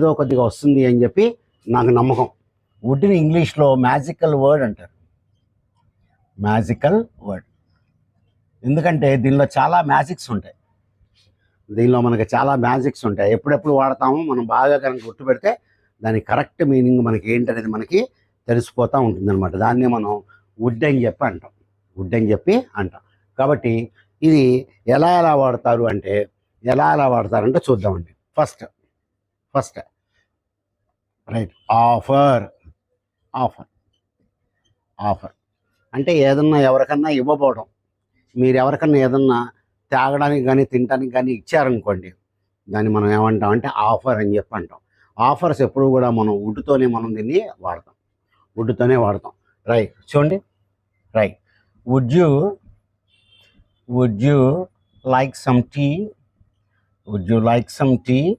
ఏదో కొద్దిగా వస్తుంది అని చెప్పి నాకు నమ్మకం. వుడ్ని ఇంగ్లీష్లో మ్యాజికల్ వర్డ్ అంటారు. మ్యాజికల్ వర్డ్ ఎందుకంటే దీనిలో చాలా మ్యాజిక్స్ ఉంటాయి. దీనిలో మనకి చాలా మ్యాజిక్స్ ఉంటాయి. ఎప్పుడెప్పుడు వాడతామో మనం బాగా కనుక గుర్తుపెడితే దాని కరెక్ట్ మీనింగ్ మనకి ఏంటనేది మనకి తెలిసిపోతూ ఉంటుంది అనమాట మనం వుడ్ అని చెప్పి అంటాం. వుడ్ అని చెప్పి అంటాం. కాబట్టి ఇది ఎలా ఎలా వాడతారు అంటే ఎలా ఎలా వాడతారంటే చూద్దామండి. First first. Right. Offer. Offer. Offer. అంటే ఏదన్నా ఎవరికన్నా ఇవ్వబోవడం. మీరు ఎవరికన్నా ఏదన్నా తాగడానికి కానీ తినడానికి కానీ ఇచ్చారనుకోండి దాన్ని మనం ఏమంటాం అంటే ఆఫర్ అని చెప్పి అంటాం. ఆఫర్స్ ఎప్పుడు కూడా మనం వుడ్తోనే మనం దీన్ని వాడతాం. వుడ్తోనే వాడతాం. రైట్. చూడండి. Right. Would you would you like some tea? Would you like some tea?